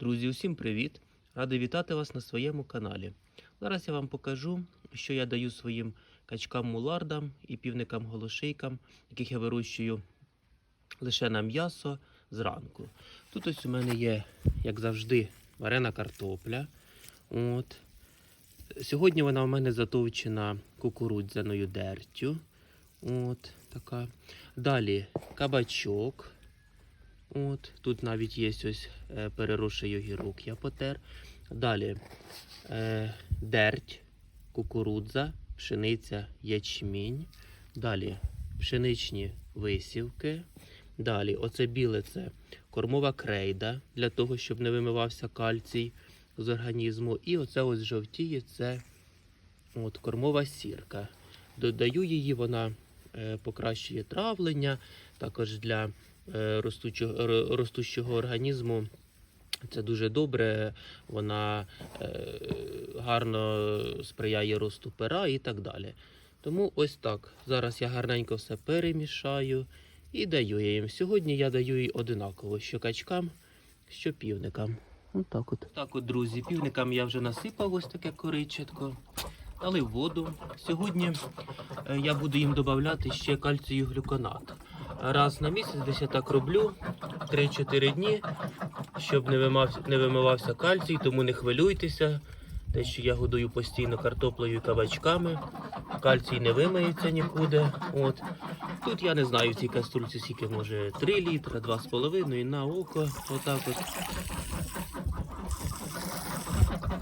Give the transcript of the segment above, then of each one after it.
Друзі, усім привіт! Радий вітати вас на своєму каналі. Зараз я вам покажу, що я даю своїм качкам-мулардам і півникам-голошейкам, яких я вирощую лише на м'ясо зранку. Тут ось у мене є, як завжди, варена картопля. От. Сьогодні вона у мене затовчена кукурудзяною дертю. От така. Далі кабачок. От, тут навіть є ось е, переросший огірок, я потер. Далі е, дерть, кукурудза, пшениця, ячмінь. Далі пшеничні висівки. Далі, оце біле це кормова крейда для того, щоб не вимивався кальцій з організму. І оце ось жовтіє це от, кормова сірка. Додаю її, вона е, покращує травлення, також для е, ростучого, організму. Це дуже добре, вона е, гарно сприяє росту пера і так далі. Тому ось так. Зараз я гарненько все перемішаю і даю я їм. Сьогодні я даю їй одинаково, що качкам, що півникам. Ось от. Так от, друзі, півникам я вже насипав ось таке коричатко. Дали воду. Сьогодні е, я буду їм додати ще кальцію глюконат. Раз на місяць десь я так роблю 3-4 дні, щоб не, вимав, не вимивався кальцій, тому не хвилюйтеся. Те, що я годую постійно картоплею і кабачками, кальцій не вимиється нікуди. От. Тут я не знаю в цій каструльці скільки може 3 літра, 2,5 і на око. Отак от.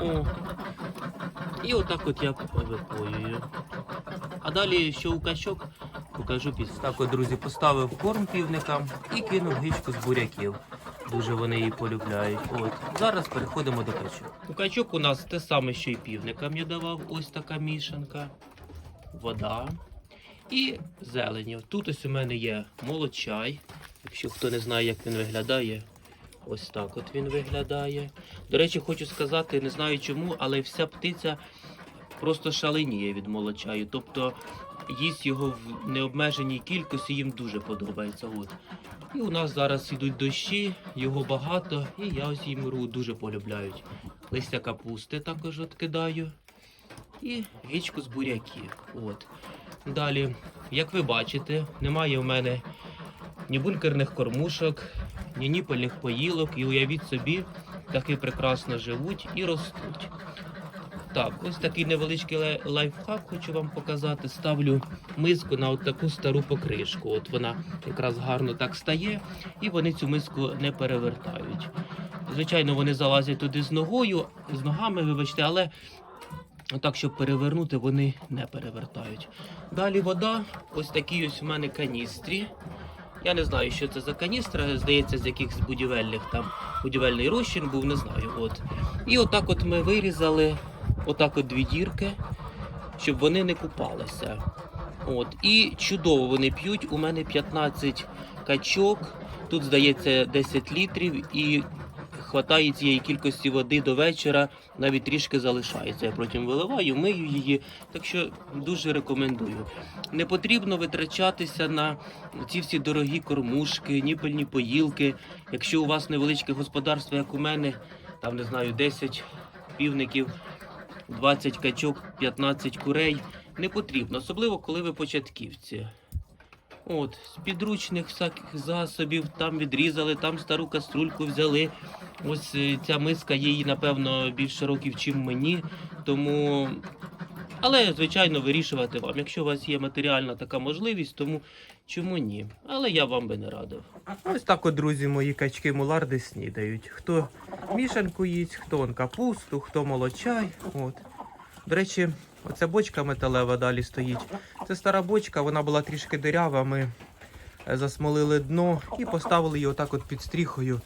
О. І отак от я випоюю. А далі, що у качок, покажу от, друзі, поставив корм півникам і кинув гичку з буряків. Дуже вони її полюбляють. От. Зараз переходимо до качок. У качок у нас те саме, що й півникам я давав. Ось така мішанка. Вода і зеленів. Тут ось у мене є молочай. Якщо хто не знає, як він виглядає, ось так от він виглядає. До речі, хочу сказати, не знаю чому, але вся птиця просто шаленіє від молочаю. Тобто їсть його в необмеженій кількості, їм дуже подобається. От. І у нас зараз ідуть дощі, його багато, і я ось їм дуже полюбляють. Листя капусти також от кидаю. І гічку з буряків. От. Далі, як ви бачите, немає в мене ні бункерних кормушок, ні ніпельних поїлок. І уявіть собі, таки прекрасно живуть і ростуть. Так, ось такий невеличкий лай- лайфхак хочу вам показати. Ставлю миску на от таку стару покришку. От вона якраз гарно так стає, і вони цю миску не перевертають. Звичайно, вони залазять туди з ногою, з ногами, вибачте, але так, щоб перевернути, вони не перевертають. Далі вода, ось такі ось у мене каністрі. Я не знаю, що це за каністра, здається, з якихось будівельних там будівельний розчин був, не знаю. От. І отак от ми вирізали отак от дві дірки, щоб вони не купалися. От. І чудово вони п'ють. У мене 15 качок, тут здається 10 літрів і хватає цієї кількості води до вечора, навіть трішки залишається. Я потім виливаю, мию її. Так що дуже рекомендую. Не потрібно витрачатися на ці всі дорогі кормушки, ніпельні поїлки. Якщо у вас невеличке господарство, як у мене, там не знаю, 10 півників, 20 качок, 15 курей, не потрібно, особливо коли ви початківці. От, з підручних всяких засобів, там відрізали, там стару каструльку взяли. Ось е, ця миска їй, напевно, більше років, чим мені. Тому. Але, звичайно, вирішувати вам. Якщо у вас є матеріальна така можливість, тому чому ні? Але я вам би не радив. Ось так от, друзі, мої качки муларди снідають. Хто мішанку їсть, хто он капусту, хто молочай. От. До речі, оця бочка металева далі стоїть. Це стара бочка, вона була трішки дирява. Ми е, засмолили дно і поставили її отак от під стріхою.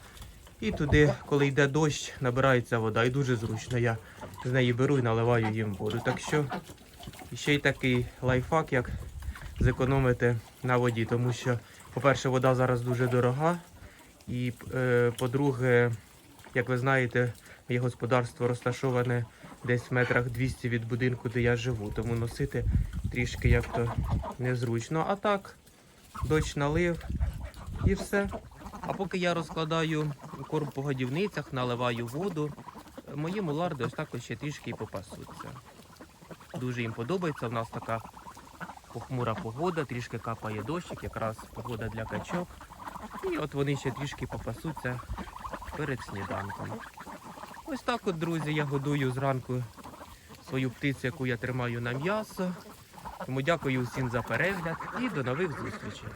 І туди, коли йде дощ, набирається вода. І дуже зручно. Я з неї беру і наливаю їм воду. Так що ще й такий лайфхак, як зекономити на воді. Тому що, по-перше, вода зараз дуже дорога. І е, по-друге, як ви знаєте, моє господарство розташоване десь в метрах 200 від будинку, де я живу. Тому носити трішки як то незручно. А так, дощ налив і все. А поки я розкладаю корм по годівницях, наливаю воду, мої муларди ось так ось ще трішки попасуться. Дуже їм подобається. У нас така похмура погода, трішки капає дощик, якраз погода для качок. І от вони ще трішки попасуться перед сніданком. Ось так от, друзі, я годую зранку свою птицю, яку я тримаю на м'ясо. Тому дякую всім за перегляд і до нових зустрічей.